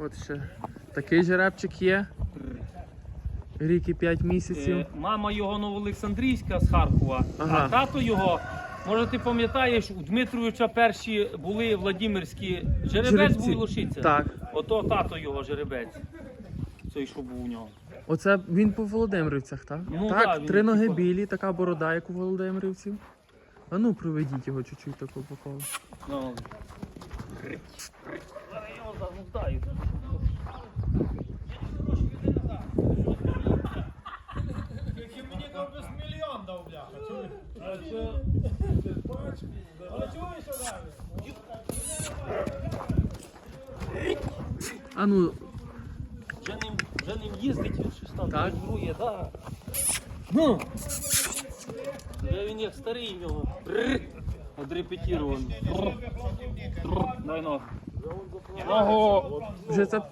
От ще такий жеребчик є. Рік і 5 місяців. Е, Мама його Новоолександрійська з Харкова, Ага. а тато його. Може, ти пам'ятаєш, у Дмитровича перші були Владимирські жеребець Жеребці. був і лошиця. Так. Ото тато його жеребець. Цей, що був у нього. Оце він по Володимирівцях, так? Ну, так, да, він три ноги типу- білі, така борода, як у Володимирівців. А ну, проведіть його чуть-чуть таку по колу. Ну. Зараз його загнуздаю. Мені дав без мільйон дав, бляха. чуєш? Але чуєш, що далі? А ну, Вже ним, вже ним їздить, він щось там Так? друге, так. Ну. Вже він як старий в нього. Одрепетірований. Дай ногу. Ногу. вже це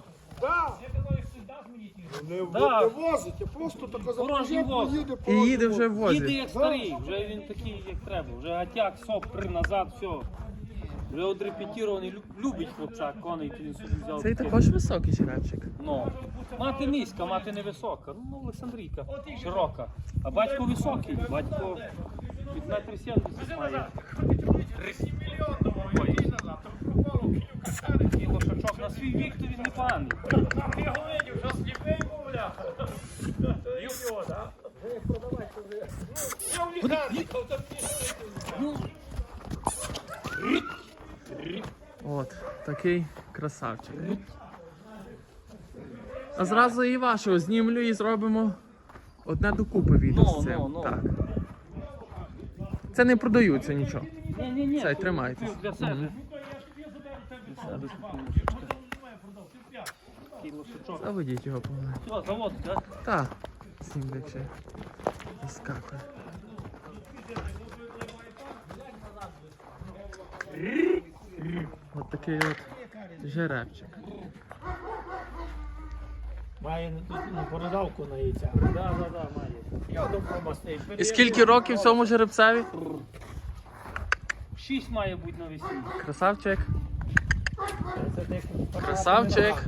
Не Да. возить, а просто тако Порожній воз. їде і їде вже в Їде возі. як старий, вже він такий, як треба. Вже гатяк, соп, при назад, все. Вже одрепетірований, Лю- любить хлопчак, коней, то він собі взяв. Цей такий. також високий жеребчик. Ну, мати низька, мати невисока. Ну, Олександрійка, широка. А батько високий, батько від метрів 70 має. Ой. І лошачок на свій вік, то він не. Я його видів, що сліпий був, бляха. Йо, так? Я в лікарні, там От, такий красавчик. А зразу і вашого знімлю і зробимо одне докупи відео Ну, з цим. ну, ну. Так. Це не продаються нічого. Ні, ні, ні. Цей, тримайтесь. Мгм. Для себе такий лошачок. Такий лошачок. Заведіть його помалу. Все, завод, так? Та, снімлик ще вискакує. От такий от жеребчик. Має на бородавку на яйця. Да, да, да, має. Я до промастей. І скільки років цьому жеребцеві? Шість має бути на весні. Красавчик. Красавчик.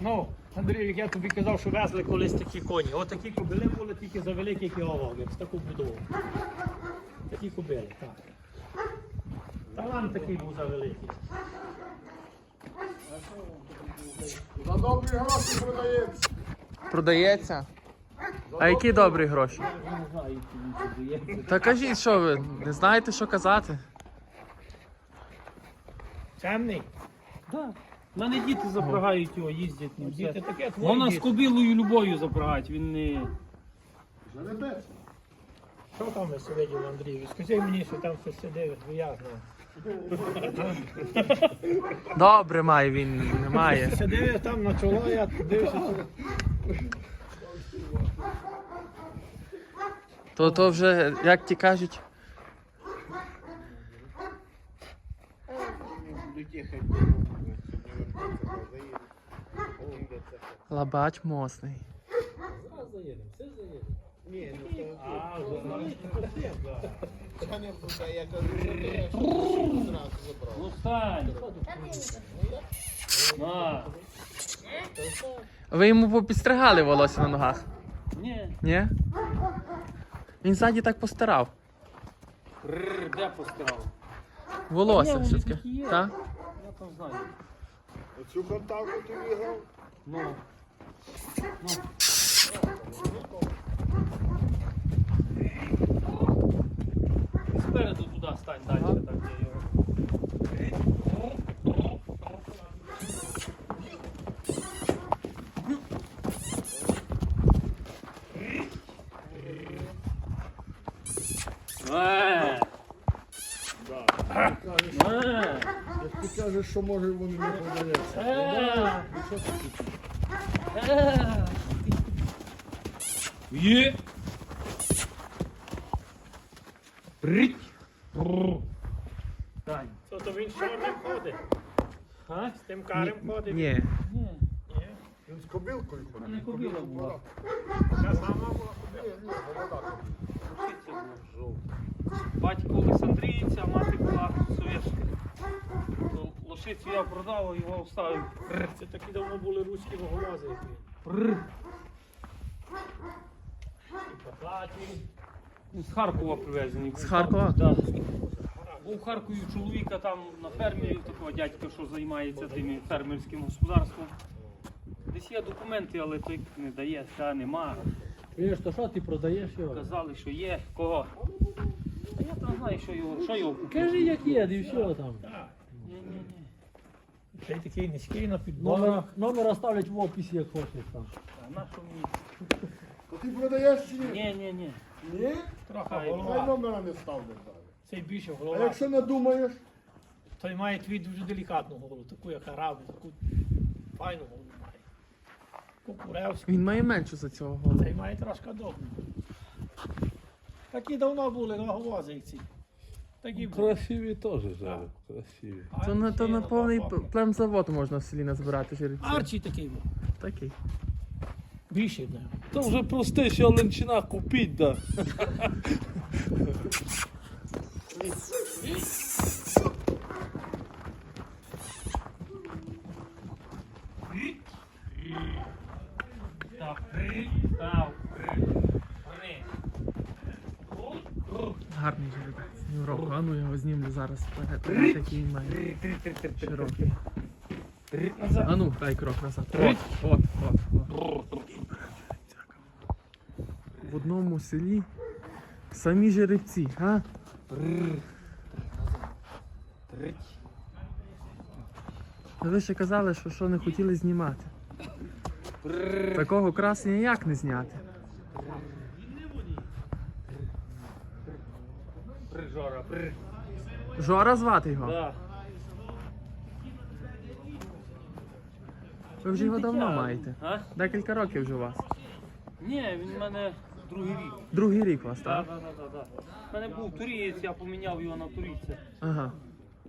Ну, Андрій, як я тобі казав, що везли колись такі коні. Отакі кобили були тільки за великий кіловаг, як з таку будову. Такі кобили, так. Талант такий був за великий. За добрі гроші продається. Продається. А які добрі гроші? Я не знаю, які він дає. Та кажіть, що ви не знаєте, що казати? Темний. Да. У мене діти запрягають його, їздять ним. Діти таке твої Вона з діти. кобилою любою запрягають, він не. Жеребець. Що там ви сидів, Андрій? Скажи мені, що там щось сидить, бо я знаю. Добре має він, немає. Сидив там на чоло, я дивився. То то вже, як ті кажуть, лабач мосний. А, вже Таня буде, я кажу, що ти зразу забрав. Ну! На. Ви йому попідстригали волосся на ногах? Ні. Ні? Він ззаді так постирав. Рррр, де постирав? Волосся Ні, все-таки. Так? Я там знаю. Оцю контакту ти виграв. Ну. Ну. Спереду туди стань далі, так я його. Як ти кажеш, що може вони не продаються. Є! Брить! Тань. Що то він чорним ходить? А? З тим карем ходить? Ні. Ні, Ні. Він з кобилкою не ходить. кобила була. Така сама була. Ні, ні, молода. Лошиця. Батько Олександрієць, а мати була совєтська. То лошицю я продав, його вставив. Це такі давно були руські воголози. які. І поплаті. Ну, З Харкова привезений. З Харкова? Так. Був в Харкові у чоловіка там на фермі, такого дядька, що займається тим фермерським господарством. Десь є документи, але той не дає, та нема. Чуєш, то що ти продаєш його? Казали, що є. Кого? А я там знаю, що його, що його купив. Кажи, як є, і все там. Ні-ні-ні. Ще й такий низький на підборах. Номера ставлять в описі, як хочеш там. А на що мені? Ти продаєш чи ні? Ні-ні-ні. Ні? Трохи Хай. Хай голова. номера не ставлять. далі. Цей більше А голова. якщо надумаєш, Той має твій дуже делікатну голову, таку як арабу, таку файну голову має. Кукуревську. Він має меншу за цього голову. Цей має трошки довго. Такі давно були ваговози як ці. Такі. Красиві теж зараз, красиві. То на, то на повний бабки. племзавод можна в селі назбирати жеребців. Арчі такий був. Такий. Більший нього. То вже простіше оленчина купіть, да. Гарний жеребець. Європа. А ну я його знімлю зараз. Такий має. Широкий. А ну, дай крок назад. От, от, от. В одному селі самі жеребці, а? Ви ще казали, що, що не хотіли знімати. Такого красення як не зняти? Жора звати його. Да. Ви вже його давно маєте. А? Декілька років вже у вас. Ні, він в мене другий рік. Другий рік у вас, Так, так? так, так, так. У мене був турієць, я поміняв його на турійця. Ага.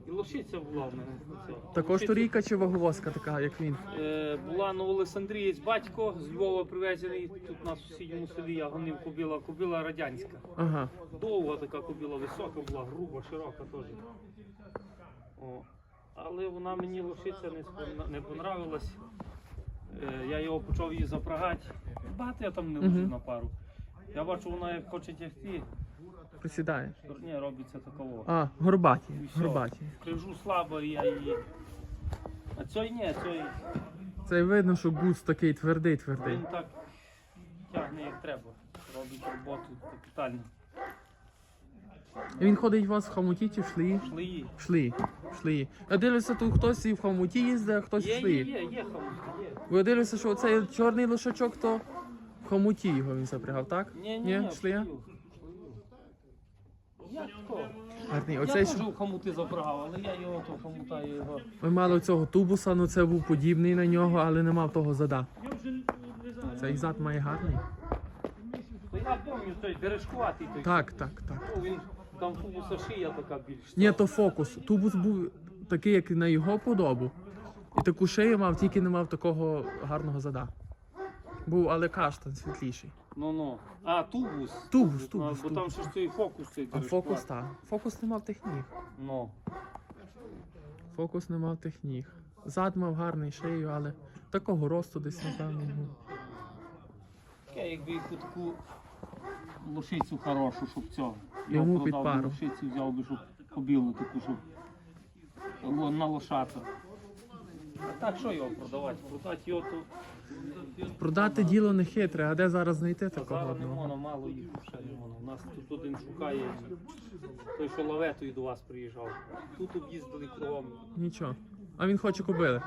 І лошиця була в мене. оця. Також Лошиця, турійка чи ваговозка така, як він. Е, була Новоолександрієць батько з Львова привезений. Тут на сусідньому селі я гонив кобила, кобила радянська. Ага. Довга така кобила, висока була, груба, широка теж. О. Але вона мені лошиця не, спона- не понравилась. Е, я його почав її запрагати. Багато я там не лежу Мгм. на пару. Я бачу, вона як хоче тягти, Присідає. ні, робиться такого. А, горбаті. І всьо. Горбаті. Крижу слабо, і я її. А цей ні, цей Це видно, що густ такий твердий, твердий. він так тягне як треба. Робить роботу капітально. І він ходить у вас в хомуті чи в шлії? Шлеї. В шлії. В шлії. Я дивлюся, тут хтось і в хомуті їздить, а хтось Є, в є, шлії. є, є хамутки, є. Я дивлюся, що цей чорний лошачок, то в хомуті його він запрягав, так? Ні, ні, Ні, шлея? шлею. Як то? Гарний. Я Оцей, теж що в хомути забрав, але я його то хомута його. ми мали цього тубуса, ну це був подібний на нього, але не мав того зада. Цей зад має гарний. Я пам'ятаю той бережкуватий той. Так, так, так. Ну, Він там фубуса шия така більш. Ні, то фокус. Тубус був такий, як на його подобу. І таку шию мав, тільки не мав такого гарного зада. Був, але каштан світліший. Ну ну. А, тубус. Тубус, тубус, Бо там ще ж той фокус цей А фокус так. Фокус не мав тих ніг. Ну. Фокус не мав тих ніг. Зад мав гарний шию, але такого росту десь, напевно. ну. Таке, якби яку таку лошицю хорошу, щоб цього. Йому Я під продав би пару. лошицю, взяв би, щоб побілу таку, щоб на лошата. А так що його продавати? Продати його то Продати діло не хитре, а де зараз знайти такого зараз одного? можна, мало їх ще не можна. У нас тут один шукає, той, що лаветою до вас приїжджав. Тут об'їздили кругом. Нічого. А він хоче кобили.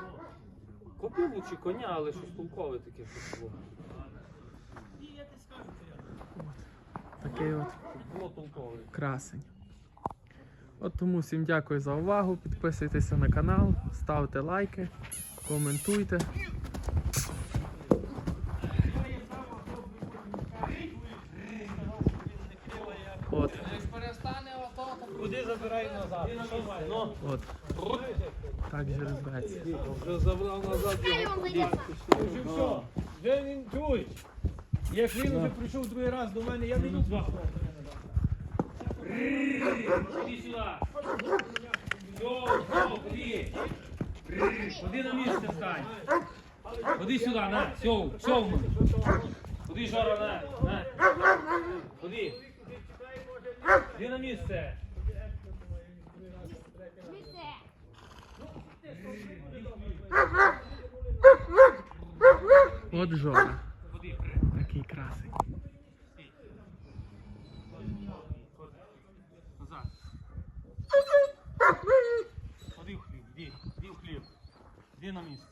Купив чи коня, але щось толкове таке, що було. Такий от було толкове. красень. От тому всім дякую за увагу. Підписуйтеся на канал, ставте лайки, коментуйте. От, Куди забирають назад? От. Так жеребець. Вже забрав назад вже він чує. Як він вже прийшов другий раз до мене, я не два Іди сюди. Йо, йо, ходи. Ходи на місце, стань. Ходи сюди, на, сьов, сьов. Ходи, Жора, на, на. Ходи. Ходи на місце. От Жора. Такий красень. Назад. Ходи в хліб, іди, іди в хліб. Іди на місце.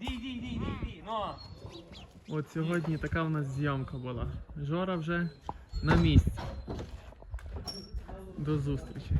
Іди, іди, іди. Ну. От сьогодні така в нас зйомка була. Жора вже на місці. До зустрічі.